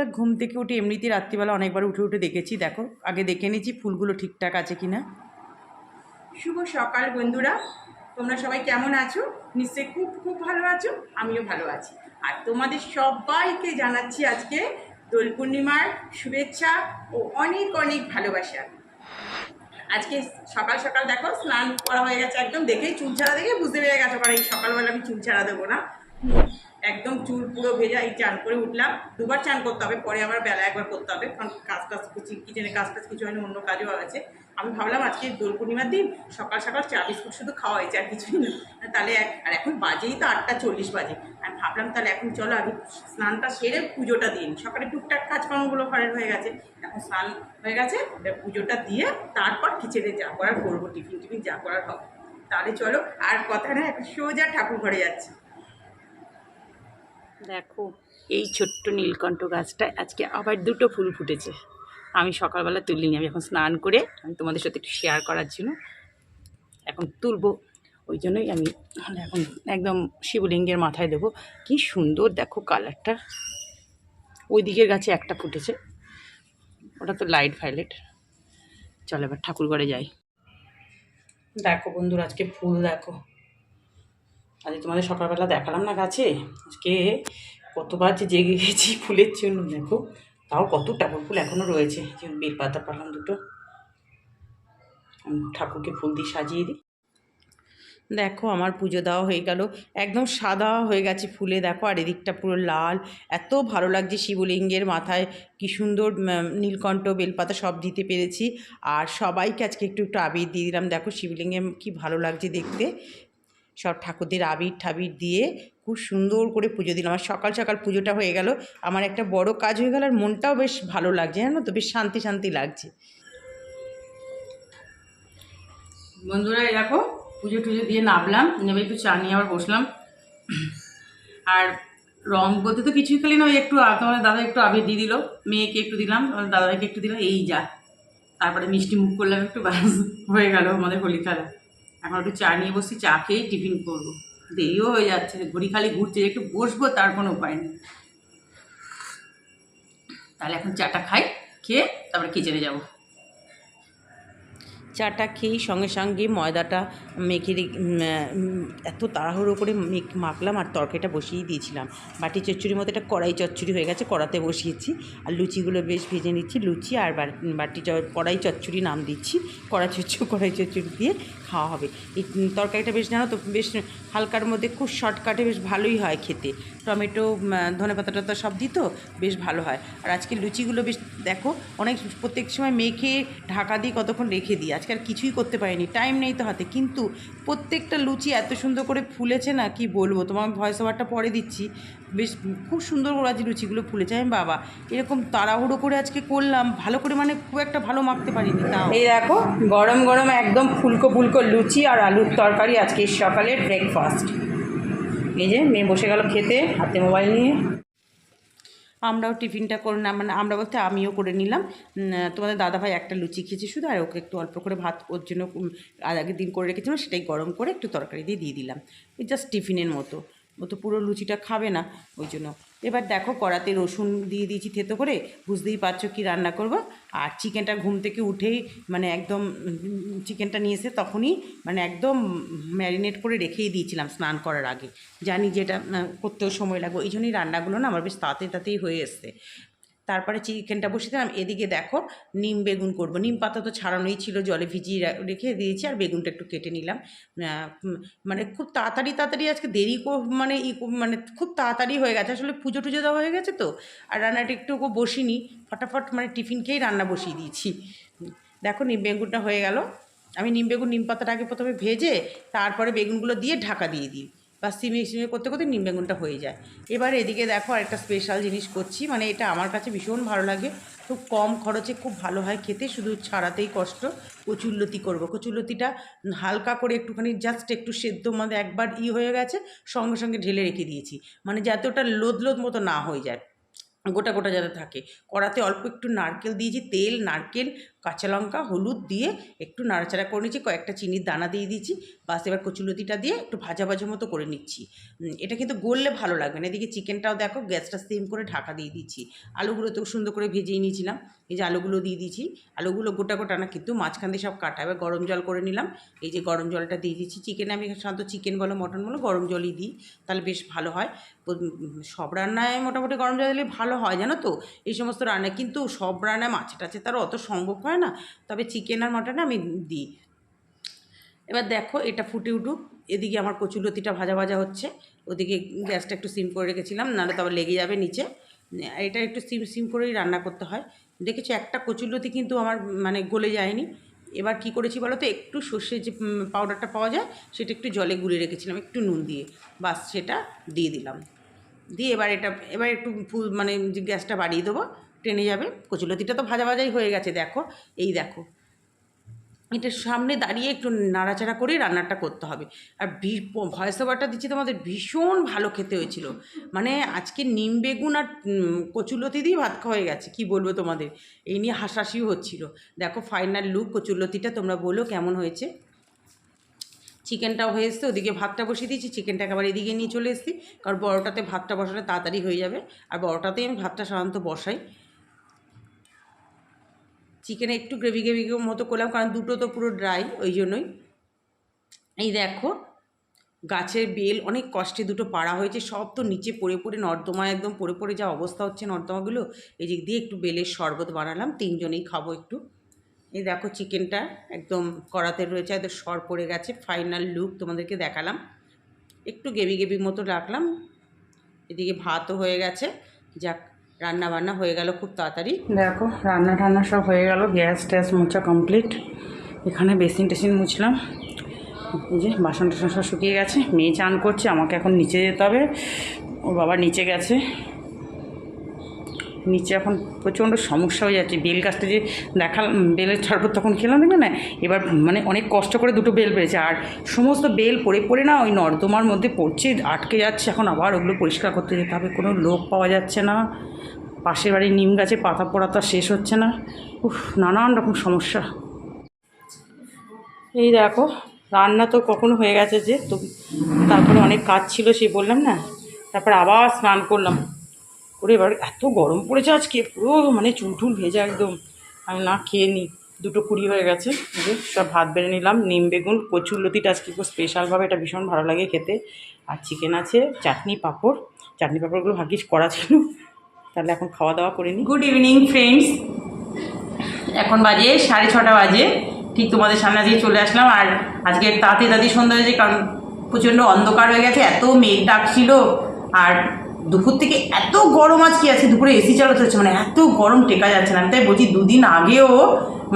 সকালবেলা ঘুম থেকে উঠে এমনিতে রাত্রিবেলা অনেকবার উঠে উঠে দেখেছি। দেখো, আগে দেখে নিয়েছি ফুলগুলো ঠিকঠাক আছে কি না শুভ সকাল বন্ধুরা, তোমরা সবাই কেমন আছো? নিশ্চয়ই খুব খুব ভালো আছো, আমিও ভালো আছি। আর তোমাদের সবাইকে জানাচ্ছি আজকে দোল পূর্ণিমার শুভেচ্ছা ও অনেক অনেক ভালোবাসা। আজকে সকাল সকাল দেখো, স্নান করা হয়ে গেছে একদম। দেখেই চুল ছাড়া দেখে বুঝতে পেরে গেছো, কারণ এই সকালবেলা আমি চুল ছাড়া দেবো না। একদম চুল পুরো ভেজা, এই চান করে উঠলাম। দুবার চান করতে হবে, পরে আবার বেলা একবার করতে হবে, কারণ কাজ টাজ কিচেনে কাজ টাজ কিছু হয়নি অন্য কাজও আছে। আমি ভাবলাম আজকে দোল পূর্ণিমার দিন, সকাল সকাল চা, বিস্কুট শুধু খাওয়া হয়েছে আর কিছুই না। তাহলে আর এখন বাজেই তো আটটা চল্লিশ বাজে। আমি ভাবলাম তাহলে এখন চলো আমি স্নানটা সেরে পুজোটা দিন সকালে টুকটাক কাজকর্মগুলো ঘরের হয়ে গেছে। এখন স্নান হয়ে গেছে পুজোটা দিয়ে তারপর কিচেনে যা করার করব, টিফিন টিফিন যা করার হবে তাহলে চলো, আর কথা না, এখন সোজা ঠাকুর ঘরে যাচ্ছি। দেখো, এই ছোট্ট নীলকণ্ঠ গাছটা আজকে আবার দুটো ফুল ফুটেছে। আমি সকালবেলা তুলিনি, আমি এখন স্নান করে আমি তোমাদের সাথে একটু শেয়ার করার জন্য এখন তুলবো। ওই জন্যই আমি এখন একদম শিবলিঙ্গের মাথায় দেবো। কি সুন্দর দেখো কালারটা ওই দিকের গাছে একটা ফুটেছে। ওটা তো লাইট ভাইলেট চলো এবার ঠাকুর ঘরে যাই। দেখো বন্ধুরা, আজকে ফুল দেখো। আজকে তোমাদের সকালবেলা দেখালাম না গাছে? আজকে কতবার যে জেগে গেছি ফুলের জন্য, দেখো। তাও কত টাবর ফুল এখনও রয়েছে। যে বেল পাতা পারলাম দুটো। ঠাকুরকে ফুল দিয়ে সাজিয়ে দিই। দেখো, আমার পুজো দেওয়া হয়ে গেল। একদম সাদা হয়ে গেছে ফুলে, দেখো। আর এদিকটা পুরো লাল। এত ভালো লাগছে শিবলিঙ্গের মাথায়। কি সুন্দর নীলকণ্ঠ বেলপাতা সব দিতে পেরেছি। আর সবাইকে আজকে একটু একটু আবির দিয়ে দিলাম। দেখো, শিবলিঙ্গে কি ভালো লাগছে দেখতে। সব ঠাকুরদের আবির ঠাবির দিয়ে খুব সুন্দর করে পুজো দিলাম আর সকাল সকাল পুজোটা হয়ে গেল। আমার একটা বড় কাজ হয়ে গেল আর মনটাও বেশ ভালো লাগছে, জানো তো? বেশ শান্তি শান্তি লাগছে। বন্ধুরা, এই দেখো, পুজো টুজো দিয়ে নামলাম। নেমে একটু চা নিয়ে আবার বসলাম। আর রং বলতে তো কিছুই খেলি না, ওই একটু তোমাদের দাদা একটু আবির দিয়ে দিল, মেয়েকে একটু দিলাম দাদাভাইকে একটু দিলাম, এই যা। তারপরে মিষ্টি মুখ করলাম একটু, ব্যাস, হয়ে গেল আমাদের হোলি খেলা। এখন একটু চা নিয়ে বসছি, চা খেয়েই টিফিন করব। দেরিও হয়ে যাচ্ছে, ঘড়ি খালি ঘুরছে একটু বসবো তার কোনো উপায় নেই। তাহলে এখন চাটা খাই, খেয়ে তারপরে কিচেনে যাব। চাটা খেয়েই সঙ্গে সঙ্গে ময়দাটা মেখে এত তাড়াহুড়ো করে মেখ- মাখলাম আর তরকারিটা বসিয়ে দিয়েছিলাম। বাটি চচ্চড়ির মতো একটা কড়াই চচ্চড়ি হয়ে গেছে, কড়াতে বসিয়েছি। আর লুচিগুলো বেশ ভেজে নিচ্ছি, লুচি আর বাটি কড়াই চচ্চড়ি নাম দিচ্ছি কড়াই চচ্চড়ি কড়াই চচ্চড়ি দিয়ে খাওয়া হবে। এই তরকারিটা বেশ, জানো তো, বেশ হালকার মধ্যে খুব শর্টকাটে বেশ ভালোই হয় খেতে। টমেটো ধনে পাতাটা তো সব দিত, বেশ ভালো হয়। আর আজকে লুচিগুলো বেশ, দেখো, অনেক, প্রত্যেক সময় মেখে ঢাকা দিয়ে কতক্ষণ রেখে দিই? আজকে আর কিছুই করতে পারিনি। টাইম নেই তো হাতে। কিন্তু প্রত্যেকটা লুচি এত সুন্দর করে ফুলেছে না, কি বলব? তোমার ভয়েস ওভারটা পরে দিচ্ছি। বেশ খুব সুন্দর করে আজ লুচিগুলো ফুলেছে আমি বাবা? এরকম তাড়াহুড়ো করে আজকে করলাম, ভালো করে মানে খুব একটা ভালো মাখতে পারিনি, তাও। এই দেখো, গরম গরম একদম ফুলকো ফুলকো লুচি আর আলুর তরকারি আজকে সকালের ব্রেকফাস্ট এই যে, মেয়ে বসে গেল খেতে, হাতে মোবাইল নিয়ে। আমরাও টিফিনটা করে না মানে আমরা বলতে আমিও করে নিলাম। তোমাদের দাদাভাই একটা লুচি খেয়েছি শুধু, আর ওকে একটু অল্প করে ভাত ওর জন্য আগের দিন করে রেখেছিলাম সেটাই গরম করে একটু তরকারি দিয়ে দিয়ে দিলাম। ওই জাস্ট টিফিনের মতো। ও তো পুরো লুচিটা খাবে না, ওই জন্য। এবার দেখো কড়াতে রসুন দিয়ে দিয়েছি থেতো করে, বুঝতেই পারছ কি রান্না করব। আর চিকেনটা ঘুম থেকে উঠেই মানে একদম চিকেনটা নিয়ে এসে তখনই মানে একদম ম্যারিনেট করে রেখেই দিয়েছিলাম স্নান করার আগে। জানি যেটা করতেও সময় লাগবে এই জন্যই রান্নাগুলো না আমার বেশ তাতে তাতেই হয়ে এসছে। তারপরে চিকেনটা বসিয়ে দিলাম। এদিকে দেখো নিম বেগুন করব। নিম পাতা তো ছাড়ানোই ছিল, জলে ভিজিয়ে রেখে দিয়েছি আর বেগুনটা একটু কেটে নিলাম। মানে খুব তাড়াতাড়ি তাড়াতাড়ি আজকে দেরি মানে ই মানে খুব তাড়াতাড়ি হয়ে গেছে। আসলে পুজো টুজো দেওয়া হয়ে গেছে তো, আর রান্নাটা একটু বসিনি। ফটাফট মানে টিফিন খেয়েই রান্না বসিয়ে দিয়েছি। দেখো নিম বেগুনটা হয়ে গেল। আমি নিম বেগুন, নিম পাতাটা আগে প্রথমে ভেজে তারপরে বেগুনগুলো দিয়ে ঢাকা দিয়ে দিই। বা সিমে সিমে করতে করতে নিম বেগুনটা হয়ে যায়। এবার এদিকে দেখো একটা স্পেশাল জিনিস করছি মানে এটা আমার কাছে ভীষণ ভালো লাগে। খুব কম খরচে খুব ভালো হয় খেতে, শুধু ছাড়াতেই কষ্ট। কচুরলতি করব। কচুরলতিটা হালকা করে একটুখানি জাস্ট একটু সেদ্ধ মধ্যে একবার ই হয়ে গেছে, সঙ্গে সঙ্গে ঢেলে রেখে দিয়েছি। মানে যাতে ওটা লোদ লোদ মতো না হয়ে যায়। গোটা গোটা যাতে থাকে। কড়াতে অল্প একটু নারকেল দিয়েছি, তেল, নারকেল কাঁচা লঙ্কা, হলুদ দিয়ে একটু নাড়াচাড়া করে নিচ্ছি কয়েকটা চিনির দানা দিয়ে দিচ্ছি বাস এবার কচুলতিটা দিয়ে একটু ভাজা ভাজা মতো করে নিচ্ছি। এটা কিন্তু গললে ভালো লাগবে না, এদিকে চিকেনটাও দেখো গ্যাসটা সেম করে ঢাকা দিয়ে দিচ্ছি। আলুগুলো তো সুন্দর করে ভেজেই নিয়েছিলাম, এই যে আলুগুলো দিয়ে দিয়েছি, আলুগুলো গোটা গোটা না, কিন্তু মাঝখান দিয়ে সব কাটা, এবার গরম জল করে নিলাম, এই যে গরম জলটা দিয়ে দিচ্ছি চিকেনে আমি সাধারণত চিকেন বলো, মটন বলো, গরম জলই দিই, তাহলে বেশ ভালো হয়। সব রান্নায় মোটামুটি গরম জল দিলে ভালো হয়, জানো তো? এই সমস্ত রান্নায় কিন্তু সব রান্নায় মাছ টাছে তার অত সম্ভব হয় না, তবে চিকেন আর মটনে আমি দিই। এবার দেখো এটা ফুটে উঠুক, এদিকে আমার কচুলতিটা ভাজা ভাজা হচ্ছে, ওদিকে গ্যাসটা একটু সিম করে রেখেছিলাম, নাহলে তবে লেগে যাবে নিচে। এটা একটু সিম সিম করেই রান্না করতে হয়। দেখেছি একটা কচুলতি কিন্তু আমার মানে গলে যায়নি। এবার কি করেছি বলো তো, একটু সর্ষের যে পাউডারটা পাওয়া যায়, সেটা একটু জলে গুলে রেখেছিলাম, একটু নুন দিয়ে। বাস সেটা দিয়ে দিলাম। দিয়ে এবার এটা, এবার একটু ফু- মানে গ্যাসটা বাড়িয়ে দেবো টেনে যাবে। কচুলতিটা তো ভাজা ভাজাই হয়ে গেছে, দেখো। এই দেখো। এটার সামনে দাঁড়িয়ে একটু নাড়াচাড়া করেই রান্নাটা করতে হবে। আর ভয়েস ওভারটা দিচ্ছি তোমাদের, ভীষণ ভালো খেতে হয়েছিল। মানে আজকে নিম বেগুন আর কচুলতি দিয়ে ভাত খাওয়া হয়ে গেছে, কি বলব তোমাদের? এই নিয়ে হাসাহাসিও হচ্ছিল। দেখো ফাইনাল লুক কচুলতিটা তোমরা বলো কেমন হয়েছে? চিকেনটাও হয়ে এসছে, ওদিকে ভাতটা বসিয়ে দিয়েছি, চিকেনটা একেবারে এদিকে নিয়ে চলে এসেছি। কারণ বড়োটাতে ভাতটা বসালে তাড়াতাড়ি হয়ে যাবে। আর বড়োটাতেই আমি ভাতটা সাধারণত বসাই। চিকেনে একটু গ্রেভি গ্রেভি মতো করলাম, কারণ দুটো তো পুরো ড্রাই ওই জন্যই। এই দেখো, গাছের বেল অনেক কষ্টে দুটো পাড়া হয়েছে, সব তো নিচে পড়ে পড়ে নর্দমা একদম পড়ে পড়ে যা অবস্থা হচ্ছে নর্দমাগুলো। এই দিক দিয়ে একটু বেলের শরবত বানালাম, তিনজনেই খাব একটু। এই দেখো চিকেনটা একদম কড়াতে রয়েছে একদম সর পড়ে গেছে ফাইনাল লুক তোমাদেরকে দেখালাম। একটু গেবি গেবি মতো রাখলাম। এদিকে ভাতও হয়ে গেছে, যাক। রান্না বান্না হয়ে গেল খুব তাড়াতাড়ি। দেখো, রান্না টান্না সব হয়ে গেল, গ্যাস ট্যাস মোচা কমপ্লিট এখানে বেসিন টেসিন মুছলাম। এই যে বাসন টাসন সব শুকিয়ে গেছে। মেয়ে চান করছে, আমাকে এখন নিচে যেতে হবে। ওর বাবা নিচে গেছে। নিচে এখন প্রচণ্ড সমস্যা হয়ে যাচ্ছে। বেল গাছটা যে দেখালাম বেলের শরবত তখন খেলাম, দেখলে না? এবার মানে অনেক কষ্ট করে দুটো বেল পেয়েছে আর সমস্ত বেল পড়ে পড়ে না ওই নর্দমার মধ্যে পড়ছে, আটকে যাচ্ছে। এখন আবার ওগুলো পরিষ্কার করতে যেতে হবে। কোনো লোক পাওয়া যাচ্ছে না। পাশের বাড়ির নিম গাছে পাতা পড়া তো শেষ হচ্ছে না। উফ, নানান রকম সমস্যা। এই দেখো, রান্না তো কখনো হয়ে গেছে যে, তো তারপরে অনেক কাজ ছিল সে বললাম না? তারপরে আবার স্নান করলাম। করে এবার এত গরম পড়েছে আজকে, পুরো মানে চুলটুল ভেজা একদম। আমি না খেয়ে নিই দুটো কুড়ি হয়ে গেছে। যে সব ভাত বেড়ে নিলাম, নিম বেগুন, কচুর লতিটা আজকে খুব স্পেশালভাবে এটা ভীষণ ভালো লাগে খেতে। আর চিকেন আছে, চাটনি পাঁপড়। চাটনি পাঁপড়গুলো ভাগ্যিস করা ছিল। তাহলে এখন খাওয়া দাওয়া করে নিই গুড ইভিনিং ফ্রেন্ডস এখন বাজে সাড়ে ছটা বাজে। ঠিক তোমাদের সামনে আজকে চলে আসলাম। আর আজকে তাঁতি দাদি সন্ধ্যা হয়েছে, কারণ প্রচণ্ড অন্ধকার হয়ে গেছে, এত মেঘ ডাকছিল আর দুপুর থেকে এত গরম আজকে আছে, দুপুরে এসি চালাতে হচ্ছে মানে এত গরম টেকা যাচ্ছে না। আমি তাই বলছি, দুদিন আগেও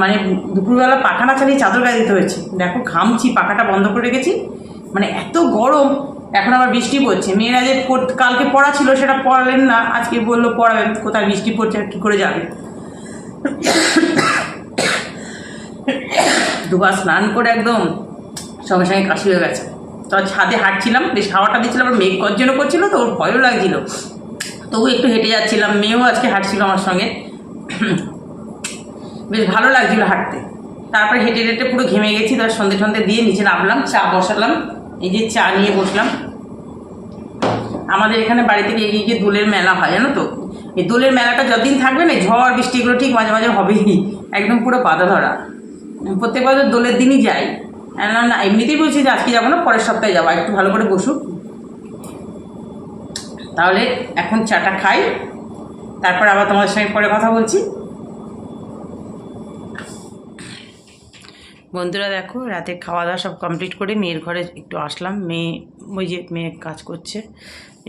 মানে দুপুরবেলা পাখা না চালিয়ে চাদর গায়ে দিতে হয়েছে। দেখো, ঘামছি, পাখাটা বন্ধ করে রেখেছি। মানে এত গরম, এখন আবার বৃষ্টি পড়ছে। মেয়েরা যে কালকে পড়া ছিল, সেটা পড়ালেন না, আজকে বলল পড়াবেন, কোথায় বৃষ্টি পড়ছে কী করে যাবে। দুবার স্নান করে একদম সঙ্গে সঙ্গে কাশি হয়ে গেছে। তো ছাদে হাঁটছিলাম, বেশ হাওয়াটা দিচ্ছিল, আবার মেঘ গর্জন করছিল, তো ওর ভয়ও লাগছিল। তবু একটু হেঁটে যাচ্ছিলাম, মেয়েও আজকে হাঁটছিল আমার সঙ্গে। বেশ ভালো লাগছিল হাঁটতে। তারপরে হেঁটে হেঁটে পুরো ঘেমে গেছি তারপর সন্ধে সন্ধে দিয়ে নিচে নামলাম, চা বসালাম, এই যে চা নিয়ে বসলাম। আমাদের এখানে বাড়ি থেকে এগিয়ে গিয়ে দোলের মেলা হয়, জানো তো? এই দোলের মেলাটা যতদিন থাকবে না ঝড়, বৃষ্টিগুলো ঠিক মাঝে মাঝে হবেই, একদম পুরো বাধা ধরা। প্রত্যেক বছর দোলের দিনই আর না না এমনিতেই বলছি যে আজকে যাব না, পরের সপ্তাহে যাব একটু ভালো করে বসুক। তাহলে এখন চাটা খাই, তারপর আবার তোমাদের সঙ্গে পরে কথা বলছি। বন্ধুরা দেখো, রাতে খাওয়া দাওয়া সব কমপ্লিট করে মেয়ের ঘরে একটু আসলাম। মেয়ে, ওই যে মেয়ে কাজ করছে,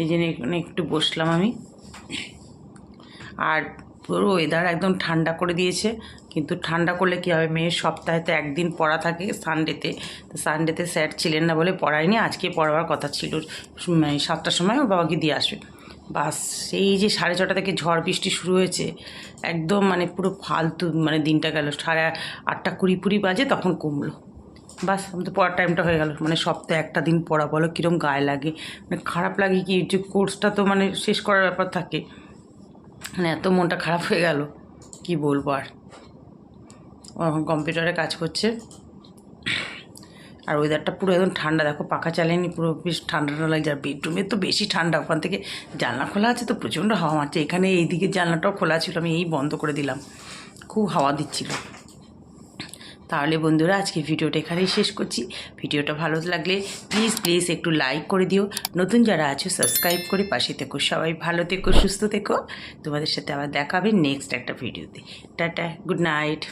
এই জন্য এখানে একটু বসলাম আমি। আর পুরো ওয়েদার একদম ঠান্ডা করে দিয়েছে। কিন্তু ঠান্ডা করলে কী হবে? মেয়ের সপ্তাহে তো একদিন পড়া থাকে সানডেতে তো সানডেতে স্যার ছিলেন না বলে পড়ায়নি, আজকে পড়াবার কথা ছিল। মানে সাতটার সময় ওর বাবাকে দিয়ে আসবে। বাস, সেই যে সাড়ে ছটা থেকে ঝড় বৃষ্টি শুরু হয়েছে, একদম মানে পুরো ফালতু মানে দিনটা গেল। সাড়ে আটটা কুড়ি কুড়ি বাজে তখন কমলো। বাস আমাদের পড়ার টাইমটা হয়ে গেল। মানে সপ্তাহে একটা দিন পড়া, বলো কীরকম গায়ে লাগে। মানে খারাপ লাগে কি? যে কোর্সটা তো মানে শেষ করার ব্যাপার থাকে। মানে এত মনটা খারাপ হয়ে গেল। কি বলব আর? এখন কম্পিউটারে কাজ করছে। আর ওয়েদারটা পুরো একদম ঠান্ডা, দেখো পাখা চালেনি, পুরো বেশ ঠান্ডা লাগছে। আর বেডরুমে তো বেশি ঠান্ডা, ওখান থেকে জানলা খোলা আছে তো প্রচণ্ড হাওয়া মারছে। এখানে এইদিকে জানলাটাও খোলা ছিল, আমি এই বন্ধ করে দিলাম। খুব হাওয়া দিচ্ছিল। তাহলে বন্ধুরা আজকে ভিডিওটা এখানেই শেষ করছি। ভিডিওটা ভালো লাগলে প্লিজ প্লিজ একটু লাইক করে দিও। নতুন যারা আছো সাবস্ক্রাইব করে পাশে থেকো। সবাই ভালো থেকো, সুস্থ থেকো। তোমাদের সাথে আবার দেখাবে নেক্সট একটা ভিডিওতে। Tata good night